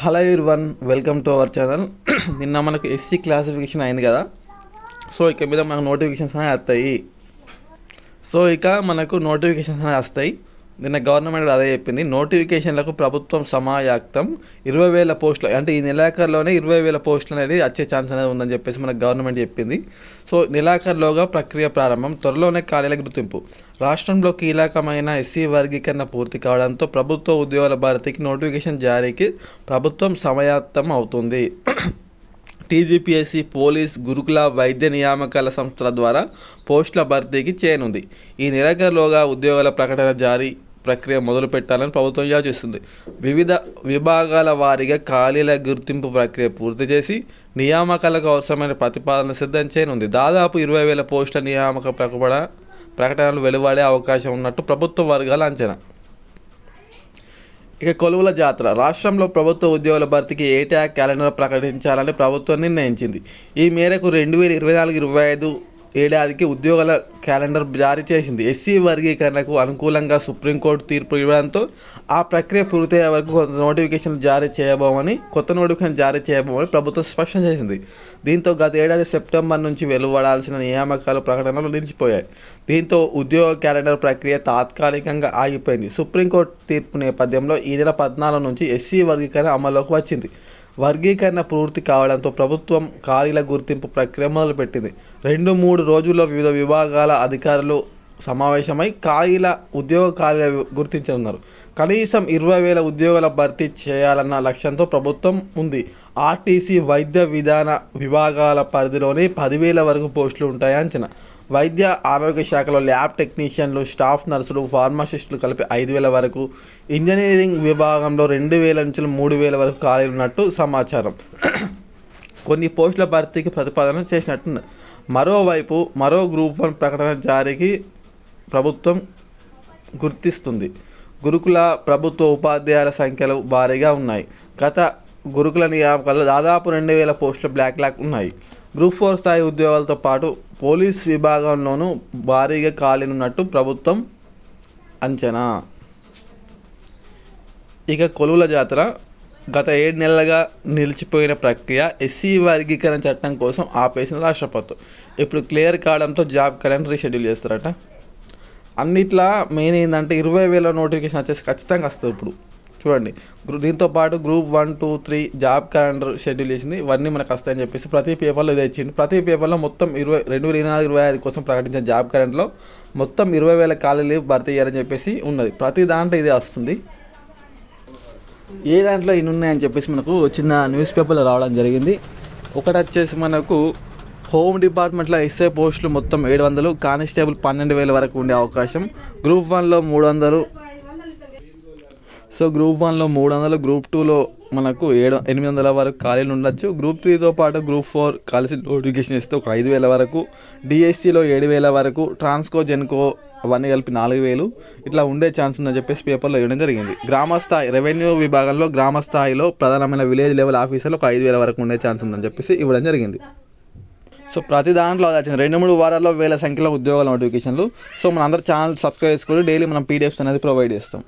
Hello one welcome to our channel. నిన్న మనకు SC classification అయింది కదా. సో ఇక మీద మనకు నోటిఫికేషన్స్ అనేవి వస్తాయి. సో ఇక మనకు నోటిఫికేషన్స్ అనేవి వస్తాయి. నిన్న గవర్నమెంట్ అదే చెప్పింది. నోటిఫికేషన్లకు ప్రభుత్వం సమాయాక్తం. ఇరవై వేల పోస్టులు అంటే ఈ నెలాఖరులోనే ఇరవై వేల పోస్టులు అనేది వచ్చే ఛాన్స్ అనేది ఉందని చెప్పేసి మనకు గవర్నమెంట్ చెప్పింది. సో నెలాఖరులోగా ప్రక్రియ ప్రారంభం త్వరలోనే ఖాళీల గుర్తింపు. రాష్ట్రంలో కీలకమైన ఎస్సీ వర్గీకరణ పూర్తి కావడంతో ప్రభుత్వ ఉద్యోగాల భర్తీకి నోటిఫికేషన్ జారీకి ప్రభుత్వం సమాయత్తం అవుతుంది. టీజీపీఎస్సీ పోలీస్ గురుకుల వైద్య నియామకాల సంస్థల ద్వారా పోస్టుల భర్తీకి చేయనుంది ఈ నిరాకరలోగా ఉద్యోగాల ప్రకటన జారీ ప్రక్రియ మొదలు పెట్టాలని ప్రభుత్వం యోచిస్తుంది. వివిధ విభాగాల వారీగా ఖాళీల గుర్తింపు ప్రక్రియ పూర్తి చేసి నియామకాలకు అవసరమైన ప్రతిపాదన సిద్ధం చేయనుంది. దాదాపు ఇరవై వేల పోస్టుల నియామక ప్రకటన ప్రకటనలు వెలువడే అవకాశం ఉన్నట్టు ప్రభుత్వ వర్గాల అంచనా. ఇక కొలువుల జాతర. రాష్ట్రంలో ప్రభుత్వ ఉద్యోగుల భర్తీకి ఏటా క్యాలెండర్ ప్రకటించాలని ప్రభుత్వం నిర్ణయించింది. ఈ మేరకు రెండు వేల ఇరవై నాలుగు ఇరవై ఐదు ఏడాదికి ఉద్యోగాల క్యాలెండర్ జారీ చేసింది. ఎస్సీ వర్గీకరణకు అనుకూలంగా సుప్రీంకోర్టు తీర్పు ఇవ్వడంతో ఆ ప్రక్రియ పూర్తయ్యే వరకు కొంత నోటిఫికేషన్ జారీ చేయబోమని కొత్త నోటిఫికేషన్ జారీ చేయబోమని ప్రభుత్వం స్పష్టం చేసింది. దీంతో గత ఏడాది సెప్టెంబర్ నుంచి వెలువడాల్సిన నియామకాలు ప్రకటనలు నిలిచిపోయాయి. దీంతో ఉద్యోగ క్యాలెండర్ ప్రక్రియ తాత్కాలికంగా ఆగిపోయింది. సుప్రీంకోర్టు తీర్పు నేపథ్యంలో ఈ నెల పద్నాలుగు నుంచి ఎస్సీ వర్గీకరణ అమల్లోకి వచ్చింది. వర్గీకరణ పూర్తి కావడంతో ప్రభుత్వం ఖాళీల గుర్తింపు ప్రక్రియ మొదలుపెట్టింది. రెండు మూడు రోజుల్లో వివిధ విభాగాల అధికారులు సమావేశమై ఖాళీల ఉద్యోగ ఖాళీల గుర్తించనున్నారు. కనీసం ఇరవై వేల ఉద్యోగాల భర్తీ చేయాలన్న లక్ష్యంతో ప్రభుత్వం ఉంది. ఆర్టీసీ వైద్య విధాన విభాగాల పరిధిలోని పదివేల వరకు పోస్టులు ఉంటాయి అంచనా. వైద్య ఆరోగ్య శాఖలో ల్యాబ్ టెక్నీషియన్లు స్టాఫ్ నర్సులు ఫార్మసిస్టులు కలిపి ఐదు వేల వరకు ఇంజనీరింగ్ విభాగంలో రెండు వేల నుంచి మూడు వేల వరకు ఖాళీలు ఉన్నట్టు సమాచారం. కొన్ని పోస్టుల భర్తీకి ప్రతిపాదన చేసినట్టు మరోవైపు మరో గ్రూప్ వన్ ప్రకటన జారీకి ప్రభుత్వం గుర్తిస్తుంది. గురుకుల ప్రభుత్వ ఉపాధ్యాయుల సంఖ్యలు భారీగా ఉన్నాయి. గత గురుకుల నియామకాల్లో దాదాపు రెండు వేల పోస్టులు బ్లాక్ లాక్ ఉన్నాయి. గ్రూప్ ఫోర్ స్థాయి ఉద్యోగాలతో పాటు పోలీస్ విభాగంలోనూ భారీగా కాలినున్నట్టు ప్రభుత్వం అంచనా. ఇక కొలువుల జాతర. గత ఏడు నెలలుగా నిలిచిపోయిన ప్రక్రియ ఎస్సీ వర్గీకరణ చట్టం కోసం ఆపేసిన రాష్ట్రపతి. ఇప్పుడు క్లియర్ కావడంతో జాబ్ క్యాలెండర్ రీషెడ్యూల్ చేస్తారట. అన్నిట్లా మెయిన్ ఏంటంటే ఇరవై వేల నోటిఫికేషన్ వచ్చేసి ఖచ్చితంగా వస్తుంది ఇప్పుడు. చూడండి దీంతో పాటు group one two three job calendar schedule చేసింది. ఇవన్నీ మనకు వస్తాయని చెప్పేసి ప్రతి పేపర్లో ఇది ఇచ్చింది. ప్రతి పేపర్లో మొత్తం ఇరవై రెండు వేల ఇరవై నాలుగు ఇరవై ఐదు కోసం ప్రకటించిన జాబ్ క్యాలెండర్లో మొత్తం ఇరవై వేల ఖాళీలు భర్తీ చేయాలని చెప్పేసి ఉన్నది. ప్రతి దాంట్లో ఇదే వస్తుంది. ఏ దాంట్లో ఇన్ని ఉన్నాయని చెప్పేసి మనకు చిన్న న్యూస్ పేపర్లో రావడం జరిగింది. ఒకటి వచ్చేసి మనకు హోమ్ డిపార్ట్మెంట్లో ఎస్ఐ పోస్టులు మొత్తం ఏడు వందలు కానిస్టేబుల్ పన్నెండు వేల వరకు ఉండే అవకాశం. గ్రూప్ వన్లో మూడు వందలు సో గ్రూప్ వన్లో మూడు వందలు గ్రూప్ టూలో మనకు ఏడు ఎనిమిది వందల వరకు ఖాళీలు ఉండొచ్చు. గ్రూప్ త్రీతో పాటు గ్రూప్ ఫోర్ కలిసి నోటిఫికేషన్ ఇస్తే ఒక ఐదు వేల వరకు. డిఎస్సిలో ఏడు వేల వరకు. ట్రాన్స్కో జెన్కో అవన్నీ కలిపి నాలుగు వేలు ఇట్లా ఉండే ఛాన్స్ ఉందని చెప్పేసి పేపర్లో ఇవ్వడం జరిగింది. గ్రామ స్థాయి రెవెన్యూ విభాగంలో గ్రామ స్థాయిలో ప్రధానమైన విలేజ్ లెవెల్ ఆఫీసర్లు ఒక ఐదు వేల వరకు ఉండే ఛాన్స్ ఉందని చెప్పేసి ఇవ్వడం జరిగింది. సో ప్రతి దాంట్లో అది వచ్చింది. రెండు మూడు వారాల్లో వేల సంఖ్యలో ఉద్యోగాల నోటిఫికేషన్లు. సో మన అందరు ఛానల్ సబ్స్క్రైబ్ చేసుకొని డైలీ మనం పీడిఎఫ్స్ అనేది ప్రొవైడ్ చేస్తాం.